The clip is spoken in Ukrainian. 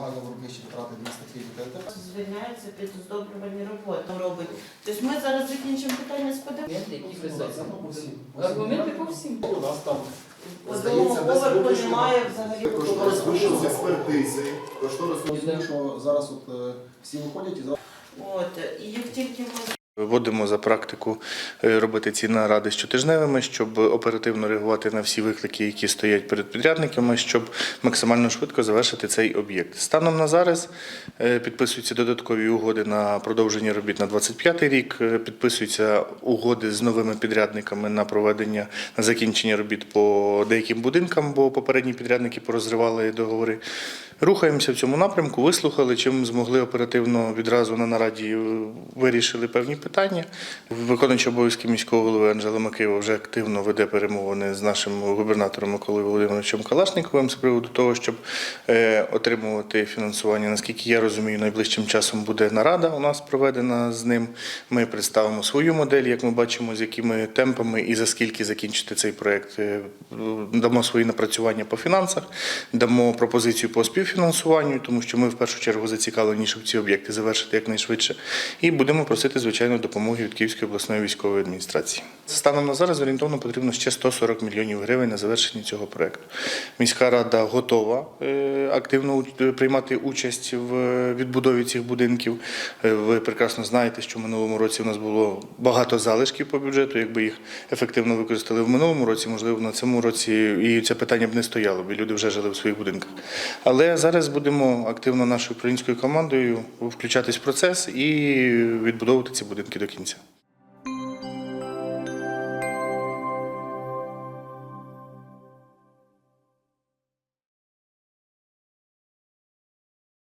найближчі витрати адміністративні та т.п. Звільняється під оздоблювальні роботи робить. Тобто ми зараз закінчимо питання з ПДВ. Аргументи, по всім. У нас там здається, поверху немає взагалі. Кошторис експертизи. Кошторис що зараз от е, всі виходять і зараз От, і як тільки ми Вводимо за практику е, робити ці наради щотижневими, щоб оперативно реагувати на всі виклики, які стоять перед підрядниками, щоб максимально швидко завершити цей об'єкт. Станом на зараз е, підписуються додаткові угоди на продовження робіт на 25 рік. е, Підписуються угоди з новими підрядниками на проведення на закінчення робіт по деяким будинкам, бо попередні підрядники порозривали договори. Рухаємося в цьому напрямку, вислухали, чим змогли оперативно відразу на нараді вирішили певні питання. Виконуючий обов'язки міського голови Анжела Макеєва вже активно веде перемовини з нашим губернатором Миколою Володимировичем Калашниковим з приводу того, щоб е, отримувати фінансування. Наскільки я розумію, найближчим часом буде нарада у нас проведена з ним. Ми представимо свою модель, як ми бачимо, з якими темпами і за скільки закінчити цей проект. Е, Дамо свої напрацювання по фінансах, дамо пропозицію по співфінансуванню, тому що ми в першу чергу зацікавлені, щоб ці об'єкти завершити якнайшвидше. І будемо просити, звичайно, допомоги від Київської обласної військової адміністрації. Станом на зараз орієнтовно потрібно ще 140 мільйонів гривень на завершення цього проекту. Міська рада готова е, активно приймати участь в відбудові цих будинків. Е, Ви прекрасно знаєте, що в минулому році у нас було багато залишків по бюджету. Якби їх ефективно використали в минулому році, можливо, на цьому році і це питання б не стояло, бо люди вже жили в своїх будинках. Але зараз будемо активно нашою українською командою включатись в процес і відбудовувати ці будинки до кінця.